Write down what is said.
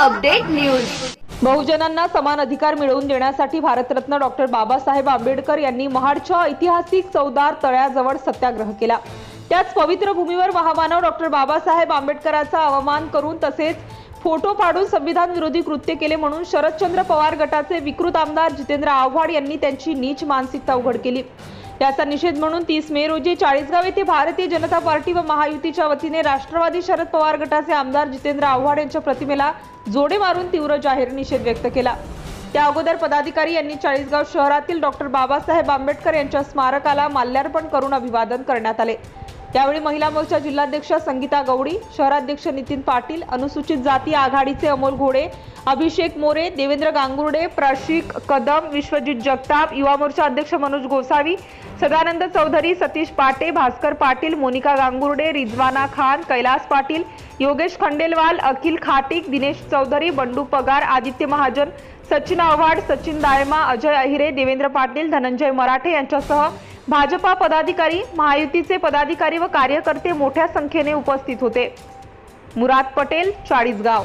News. बहुजनांना समान अधिकार मिळवून देण्यासाठी भारतरत्न डॉक्टर बाबासाहेब आंबेडकर यांनी महाडच्या ऐतिहासिक चौदार तळ्याजवळ सत्याग्रह केला. त्याच पवित्र भूमीवर महामानव डॉक्टर बाबासाहेब आंबेडकरांचा अवमान करून तसेच फोटो पाडून संविधान विरोधी कृत्य केले म्हणून शरदचंद्र पवार गटाचे विकृत आमदार जितेंद्र आव्हाड यांनी त्यांची नीच मानसिकता उघड केली. याचा निषेध म्हणून तीस मे रोजी चाळीसगाव येथे भारतीय जनता पार्टी व महायुतीच्या वतीने राष्ट्रवादी शरद पवार गटाचे आमदार जितेंद्र आव्हाड यांच्या प्रतिमेला जोडे मारून तीव्र जाहीर निषेध व्यक्त केला. त्या अगोदर पदाधिकारी यांनी चाळीसगाव शहरातील डॉक्टर बाबासाहेब आंबेडकर यांच्या स्मारकाला माल्यार्पण करून अभिवादन करण्यात आले. त्यावेळी महिला मोर्चा जिल्हाध्यक्ष संगीता गवडी शहराध्यक्ष नितीन पाटील अनुसूचित जाती आघाडीचे अमोल घोडे अभिषेक मोरे देवेंद्र गांगुर्डे प्रशिक कदम विश्वजित जगताप युवा मोर्चा अध्यक्ष मनोज गोसावी सदानंद चौधरी सतीश पाटे भास्कर पाटील मोनिका गांगुर्डे रिजवाना खान कैलास पाटील योगेश खंडेलवाल अखिल खाटिक दिनेश चौधरी बंडू पगार आदित्य महाजन सचिन आव्हाड सचिन दायमा अजय अहिरे देवेंद्र पाटील धनंजय मराठे यांच्यासह भाजपा पदाधिकारी महायुतीचे पदाधिकारी व कार्यकर्ते मोठ्या संख्येने उपस्थित होते. मुराद पटेल चाळीसगाव.